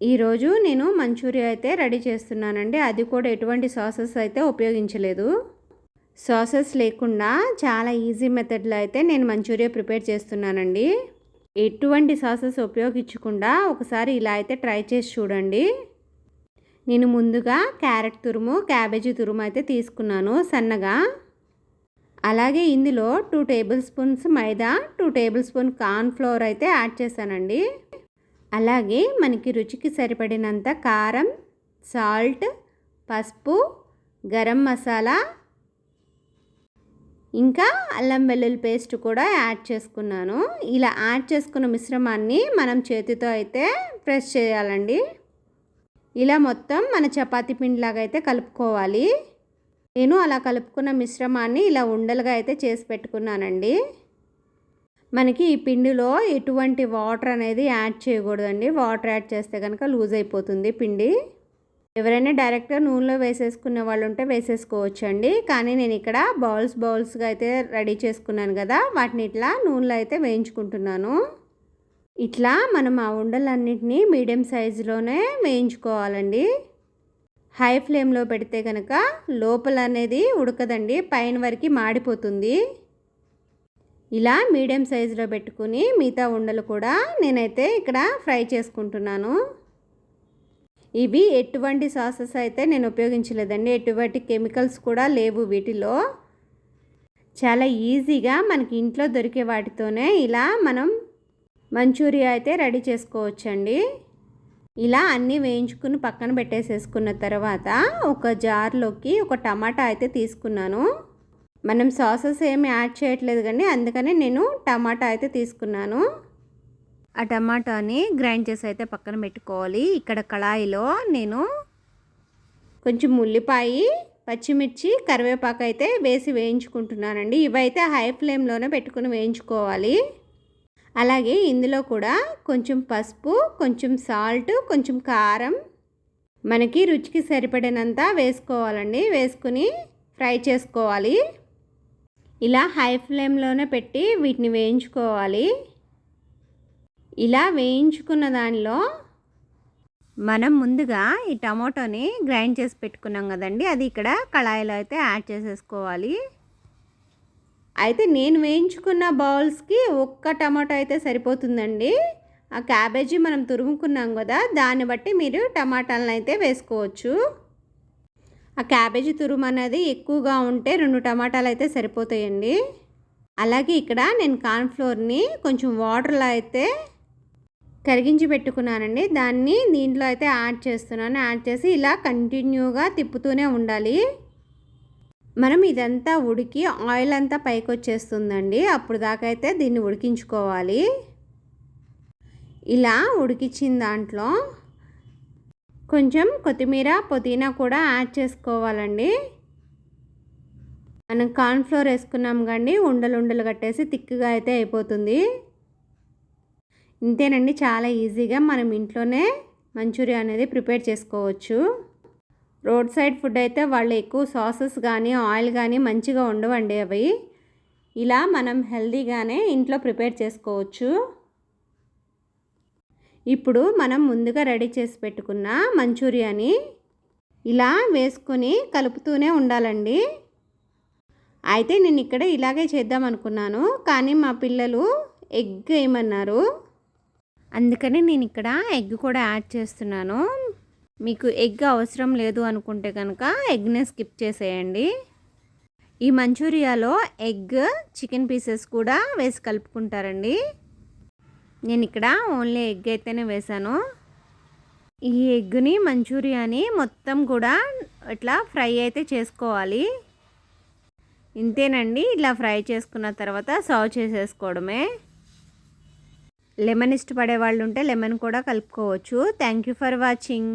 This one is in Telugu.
ఈరోజు నేను మంచూరియా అయితే రెడీ చేస్తున్నానండి. అది కూడా ఎటువంటి సాసెస్ అయితే ఉపయోగించలేదు. సాసెస్ లేకుండా చాలా ఈజీ మెథడ్లో అయితే నేను మంచూరియా ప్రిపేర్ చేస్తున్నానండి. ఎటువంటి సాసెస్ ఉపయోగించకుండా ఒకసారి ఇలా అయితే ట్రై చేసి చూడండి. నేను ముందుగా క్యారెట్ తురుము క్యాబేజీ తురుము అయితే తీసుకున్నాను సన్నగా. అలాగే ఇందులో two table spoons maida two table spoon corn flour అయితే యాడ్ చేశానండి. అలాగే మనకి రుచికి సరిపడినంత కారం సాల్ట్ పసుపు గరం మసాలా ఇంకా అల్లం వెల్లుల్లి పేస్ట్ కూడా యాడ్ చేసుకున్నాను. ఇలా యాడ్ చేసుకున్న మిశ్రమాన్ని మనం చేతితో అయితే ప్రెస్ చేయాలండి. ఇలా మొత్తం మన చపాతీ పిండిలాగా అయితే కలుపుకోవాలి. నేను అలా కలుపుకున్న మిశ్రమాన్ని ఇలా ఉండలుగా అయితే చేసి పెట్టుకున్నానండి. మనకి ఈ పిండిలో ఎటువంటి వాటర్ అనేది యాడ్ చేయకూడదండి. వాటర్ యాడ్ చేస్తే కనుక లూజ్ అయిపోతుంది పిండి. ఎవరైనా డైరెక్ట్గా నూనెలో వేసేసుకునే వాళ్ళు ఉంటే వేసేసుకోవచ్చు అండి కానీ నేను ఇక్కడ బౌల్స్ బౌల్స్గా అయితే రెడీ చేసుకున్నాను కదా వాటిని ఇట్లా నూనెలో అయితే వేయించుకుంటున్నాను. ఇట్లా మనం ఆ ఉండలన్నింటినీ మీడియం సైజులోనే వేయించుకోవాలండి. హై ఫ్లేమ్లో పెడితే కనుక లోపల అనేది ఉడకదండి పైన వరకు మాడిపోతుంది. ఇలా మీడియం సైజులో పెట్టుకుని మిగతా ఉండలు కూడా నేనైతే ఇక్కడ ఫ్రై చేసుకుంటున్నాను. ఇవి ఎటువంటి సాసెస్ అయితే నేను ఉపయోగించలేదండి. ఎటువంటి కెమికల్స్ కూడా లేవు వీటిలో. చాలా ఈజీగా మనకి ఇంట్లో దొరికే వాటితోనే ఇలా మనం మంచూరియా అయితే రెడీ చేసుకోవచ్చండి. ఇలా అన్నీ వేయించుకుని పక్కన పెట్టేసేసుకున్న తర్వాత ఒక జార్లోకి ఒక టమాటా అయితే తీసుకున్నాను. మనం సాసెస్ ఏమి యాడ్ చేయట్లేదు కానీ అందుకనే నేను టమాటా అయితే తీసుకున్నాను. ఆ టమాటాని గ్రైండ్ చేసి అయితే పక్కన పెట్టుకోవాలి. ఇక్కడ కళాయిలో నేను కొంచెం ఉల్లిపాయ పచ్చిమిర్చి కరివేపాకు అయితే వేసి వేయించుకుంటున్నానండి. ఇవైతే హై ఫ్లేమ్లోనే పెట్టుకుని వేయించుకోవాలి. అలాగే ఇందులో కూడా కొంచెం పసుపు కొంచెం సాల్ట్ కొంచెం కారం మనకి రుచికి సరిపడినంత వేసుకోవాలండి. వేసుకుని ఫ్రై చేసుకోవాలి. ఇలా హై ఫ్లేమ్లోనే పెట్టి వీటిని వేయించుకోవాలి. ఇలా వేయించుకున్న దానిలో మనం ముందుగా ఈ టమాటోని గ్రైండ్ చేసి పెట్టుకున్నాం కదండి అది ఇక్కడ కళాయిలో అయితే యాడ్ చేసేసుకోవాలి. అయితే నేను వేయించుకున్న బౌల్స్కి ఒక్క టమాటో అయితే సరిపోతుందండి. ఆ క్యాబేజీ మనం తురుముకున్నాం కదా దాన్ని బట్టి మీరు టమాటాలను అయితే వేసుకోవచ్చు. ఆ క్యాబేజీ తురుము అనేది ఎక్కువగా ఉంటే రెండు టమాటాలు అయితే సరిపోతాయండి. అలాగే ఇక్కడ నేను కార్న్ఫ్లోర్ని కొంచెం వాటర్లో అయితే కరిగించి పెట్టుకున్నానండి. దాన్ని దీంట్లో అయితే యాడ్ చేస్తున్నాను. యాడ్ చేసి ఇలా కంటిన్యూగా తిప్పుతూనే ఉండాలి. మనం ఇదంతా ఉడికి ఆయిల్ అంతా పైకి వచ్చేస్తుందండి. అప్పుడు దాకా అయితే దీన్ని ఉడికించుకోవాలి. ఇలా ఉడికించిన దాంట్లో కొంచెం కొత్తిమీర పుదీనా కూడా యాడ్ చేసుకోవాలండి. మనం కార్న్ఫ్లోర్ వేసుకున్నాం కానీ ఉండలు ఉండలు కట్టేసి తిక్కుగా అయితే అయిపోతుంది. ఇంతేనండి చాలా ఈజీగా మనం ఇంట్లోనే మంచూరియా అనేది ప్రిపేర్ చేసుకోవచ్చు. రోడ్ సైడ్ ఫుడ్ అయితే వాళ్ళు ఎక్కువ సాసెస్ కానీ ఆయిల్ కానీ మంచిగా ఉండవండి అవి. ఇలా మనం హెల్తీగానే ఇంట్లో ప్రిపేర్ చేసుకోవచ్చు. ఇప్పుడు మనం ముందుగా రెడీ చేసి పెట్టుకున్న మంచూరియాని ఇలా వేసుకొని కలుపుతూనే ఉండాలండి. అయితే నేను ఇక్కడ ఇలాగే చేద్దాం అనుకున్నాను కానీ మా పిల్లలు ఎగ్ వేయమన్నారు అందుకని నేను ఇక్కడ ఎగ్ కూడా యాడ్ చేస్తున్నాను. మీకు ఎగ్ అవసరం లేదు అనుకుంటే కనుక ఎగ్నే స్కిప్ చేసేయండి. ఈ మంచూరియాలో ఎగ్ చికెన్ పీసెస్ కూడా వేసి కలుపుకుంటారండి. నేను ఇక్కడ ఓన్లీ ఎగ్ అయితేనే వేసాను ఈ ఎగ్ని మంచూరియాని మొత్తం కూడా ఇట్లా ఫ్రై అయితే చేసుకోవాలి. ఇంతేనండి ఇలా ఫ్రై చేసుకున్న తర్వాత సర్వ్ చేసేసుకోవడమే. లెమన్ ఇష్టపడే వాళ్ళు ఉంటే లెమన్ కూడా కలుపుకోవచ్చు. Thank you for watching.